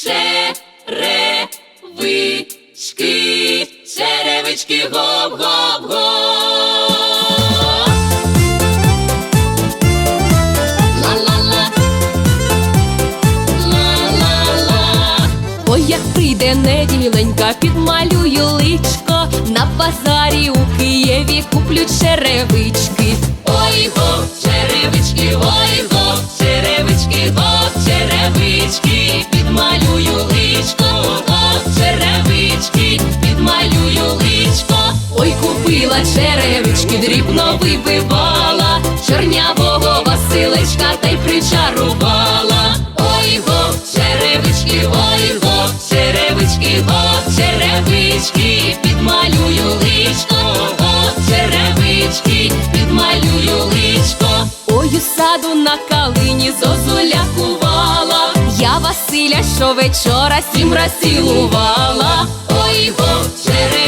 Черевички, черевички, гоп-гоп-гоп. Ла-ла-ла, ла-ла-ла. Ой, як прийде неділенька, підмалюю личко, на базарі у Києві куплю черевички. Ой гоп, черевички, ой гоп, черевички, гоп, черевички, черевички, вибивала, чорнявого Василечка та й причарувала. Ой гоп, черевички, ой гоп, черевички, гоп, черевички, підмалюю личко, гоп, черевички, підмалюю личко. Ой, у саду на калині зозуля кувала, я Василя щовечора сім раз цілувала. Ой гоп, черевички,